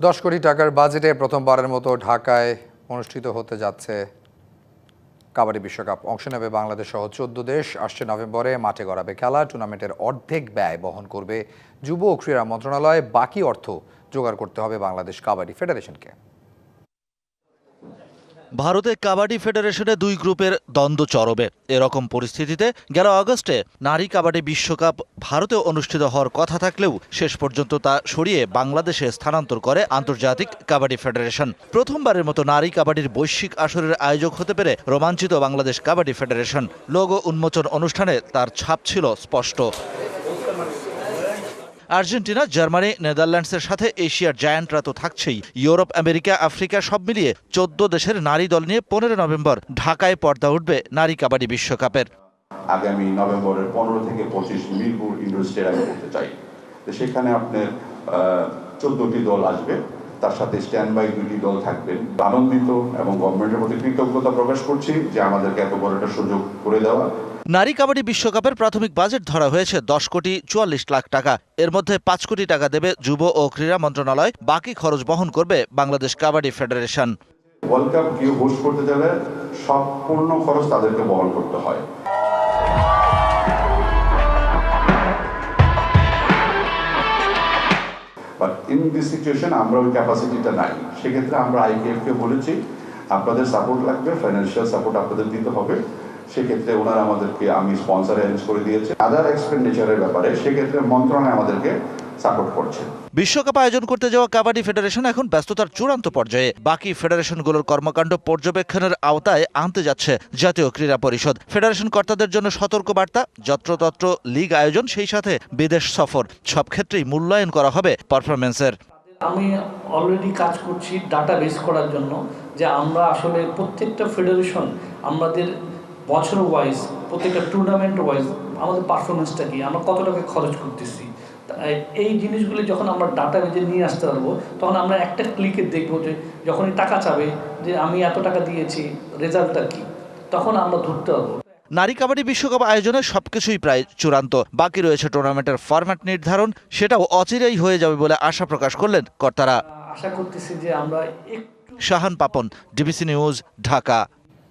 দশ কোটি টাকার বাজেটে প্রথমবারের মতো ঢাকায় অনুষ্ঠিত হতে যাচ্ছে কাবাডি বিশ্বকাপ। অংশ নেবে বাংলাদেশ সহ চোদ্দ দেশ। আসছে নভেম্বরে মাঠে গড়াবে খেলা। টুর্নামেন্টের অর্ধেক ব্যয় বহন করবে যুব ও ক্রীড়া মন্ত্রণালয়। বাকি অর্থ জোগাড় করতে হবে বাংলাদেশ কাবাডি ফেডারেশনকে। ভারতে কাবাডি ফেডারেশনে দুই গ্রুপের দ্বন্দ্ব চরবে এরকম পরিস্থিতিতে গেল আগস্টে নারী কাবাডি বিশ্বকাপ ভারতে অনুষ্ঠিত হওয়ার কথা থাকলেও শেষ পর্যন্ত তা সরিয়ে বাংলাদেশে স্থানান্তর করে আন্তর্জাতিক কাবাডি ফেডারেশন। প্রথমবারের মতো নারী কাবাডির বৈশ্বিক আসরের আয়োজক হতে পেরে রোমাঞ্চিত বাংলাদেশ কাবাডি ফেডারেশন। লোগো উন্মোচন অনুষ্ঠানে তার ছাপ ছিল স্পষ্ট। আর্জেন্টিনা, জার্মানি, নেদারল্যান্ডসের সাথে এশিয়ার জায়ান্টরা তো থাকছেই। ইউরোপ, আমেরিকা, আফ্রিকা সব মিলিয়ে চোদ্দ দেশের নারী দল নিয়ে পনেরো নভেম্বর ঢাকায় পর্দা উঠবে নারী কাবাডি বিশ্বকাপের। আগামী নভেম্বরের পনেরো থেকে পঁচিশ মিরপুর ইন্ডোর স্টেডিয়ামে করতে চাই। সেখানে আপনার চোদ্দটি দল আসবে। তার সাথে স্ট্যান্ড বাই দুটি দল থাকবেন। আনন্দিত এবং গভর্নমেন্টের প্রতি কৃতজ্ঞতা প্রকাশ করছি যে আমাদেরকে এত বড় একটা সুযোগ করে দেওয়া। নারী কাবাডি বিশ্বকাপের প্রাথমিক বাজেট ধরা হয়েছে দশ কোটি চুয়াল্লিশ লাখ টাকা। এর মধ্যে পাঁচ কোটি টাকা দেবে যুব ও ক্রীড়া মন্ত্রণালয়। বাকি খরচ বহন করবে বাংলাদেশ কাবাডি ফেডারেশন। আমরা ক্যাপাসিটিটা সেক্ষেত্রে আমরা বলেছি, আপনাদের সাপোর্ট লাগবে ফাইন্যান্সিয়াল সাপোর্ট আপনাদের দিতে হবে। সেক্ষেত্রে ওনারা আমাদেরকে আমি স্পন্সর অ্যারেঞ্জ করে দিয়েছে। আদার এক্সপেন্ডিচারের ব্যাপারে সেক্ষেত্রে মন্ত্রণালয় আমাদেরকে সাপোর্ট করছে। বিশ্বকাপ আয়োজন করতে যাওয়া কাবাডি ফেডারেশন এখন ব্যস্ততার চূড়ান্ত পর্যায়ে। বাকি ফেডারেশনগুলোর কর্মকাণ্ড পর্যবেক্ষণের আওতায় আনতে যাচ্ছে জাতীয় ক্রীড়া পরিষদ। ফেডারেশন কর্তাদের জন্য সতর্ক বার্তা যত্রতত্র লীগ আয়োজন সেই সাথে বিদেশ সফর। সব ক্ষেত্রেই মূল্যায়ন করা হবে পারফরমেন্সের আমি অলরেডি কাজ করছি ডাটা বেস করার জন্য যে আমরা আসলে প্রত্যেকটা ফেডারেশন আমাদের বছর ওয়াইজ প্রত্যেকটা টুর্নামেন্ট ওয়াইজ আমাদের পারফরমেন্সটা কি? আমরা কত টাকা খরচ করতেছি? এই জিনিসগুলি যখন আমরা ডাটা বেজে নিয়ে আসতে পারব তখন আমরা একটা ক্লিকে দেখব যে যখনই টাকা চাবে যে আমি এত টাকা দিয়েছি রেজাল্টটা কি? তখন আমরা ধরতে পারব। নারী কাবাডি বিশ্বকাপ আয়োজনে সবকিছুই প্রায় চূড়ান্ত। বাকি রয়েছে টুর্নামেন্টের ফরম্যাট নির্ধারণ সেটাও অচিরেই হয়ে যাবে বলে আশা প্রকাশ করলেন কর্তারা। আশা করতেছি যে আমরা শাহান পাপন ডিবিসি নিউজ ঢাকা।